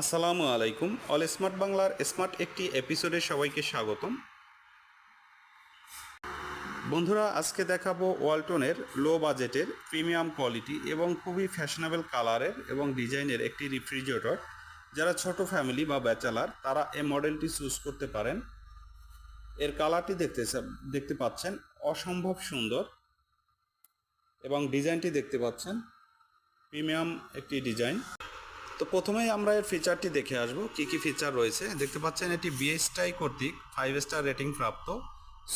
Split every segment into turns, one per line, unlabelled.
আসসালামু আলাইকুম। All smart বাংলার স্মার্ট একটি এপিসোডে সবাইকে স্বাগতম। বন্ধুরা, আজকে দেখাবো ওয়ালটনের লো বাজেটের প্রিমিয়াম কোয়ালিটি এবং খুবই ফ্যাশনেবল কালারের এবং ডিজাইনের একটি রেফ্রিজারেটর। যারা ছোট ফ্যামিলি বা ব্যাচেলার, তারা এই মডেলটি চুজ করতে পারেন। এর কালারটি দেখতে দেখতে পাচ্ছেন অসম্ভব সুন্দর এবং ডিজাইনটি দেখতে পাচ্ছেন। প্রিমিয়াম একটি ডিজাইন। তো প্রথমেই আমরা এর ফিচারটি দেখে আসব, কি কি ফিচার রয়েছে। দেখতে পাচ্ছেন এটি বিএসটাই কর্তৃক ফাইভ স্টার রেটিং প্রাপ্ত,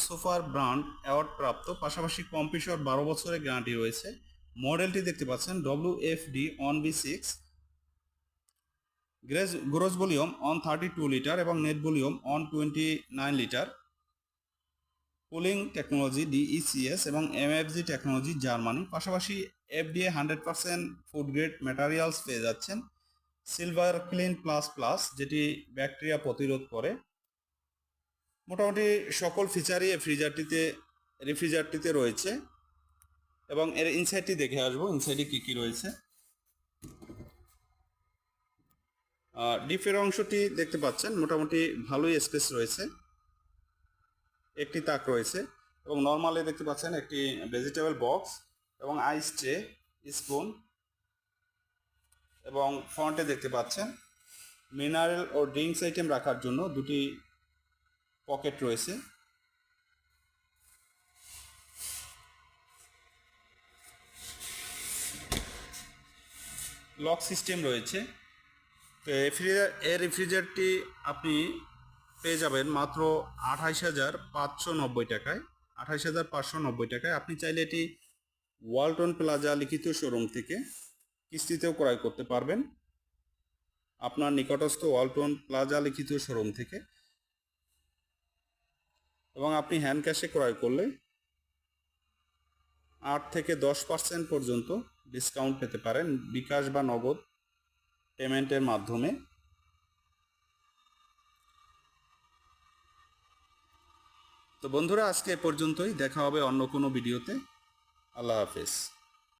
সুপার ব্র্যান্ড অ্যাওয়ার্ড প্রাপ্ত, পাশাপাশি কম্পিউটার বারো বছরের গ্যারান্টি রয়েছে। মডেলটি দেখতে পাচ্ছেন W F D on B six grace gross volume on thirty two litre এবং net volume on twenty nine litre. Cooling technology DECS এবং এমএফজি টেকনোলজি জার্মানি। পাশাপাশি FDA hundred percent food grade materials পেয়ে যাচ্ছেন। Silver clean plus plus যেটি bacteria প্রতিরোধ করে। মোটামুটি সকল ফিচারই ফ্রিজারটিতে রেফ্রিজারটিতে রয়েছে। এবং এর ইনসাইডটি দেখে আসব ইনসাইডে কী কী রয়েছে। ডিপের অংশটি দেখতে পাচ্ছেন, মোটামুটি ভালোই স্পেস রয়েছে। একটি তাক রয়েছে। এবং নর্মালি দেখতে পাচ্ছেন একটি ভেজিটেবল বক্স এবং আইস ট্রে স্পুন এবং ফ্রন্টে দেখতে পাচ্ছেন, মিনারেল ও ড্রিঙ্কস আইটেম রাখার জন্য দুটি পকেট রয়েছে। লক সিস্টেম রয়েছে। তো এই ফ্রিজার এই রেফ্রিজারেটরটি আপনি পেয়ে যাবেন মাত্র আঠাইশ হাজার পাঁচশো নব্বই টাকায়। আঠাইশ হাজার পাঁচশো নব্বই টাকায়। আপনি চাইলে এটি ওয়ালটন প্লাজা লিখিত শোরুম থেকে কিস্তিতেও ক্রয় করতে পারবেন। আপনার নিকটস্থ ওয়ালটন প্লাজা লিখিত শোরুম থেকে। এবং আপনি হ্যান্ড ক্যাশে ক্রয় করলে আট থেকে দশ পার্সেন্ট পর্যন্ত ডিসকাউন্ট পেতে পারেন বিকাশ বা নগদ পেমেন্টের মাধ্যমে। তো বন্ধুরা, আজকে এ পর্যন্তই। দেখা হবে অন্য কোনো ভিডিওতে আল্লাহ হাফেজ।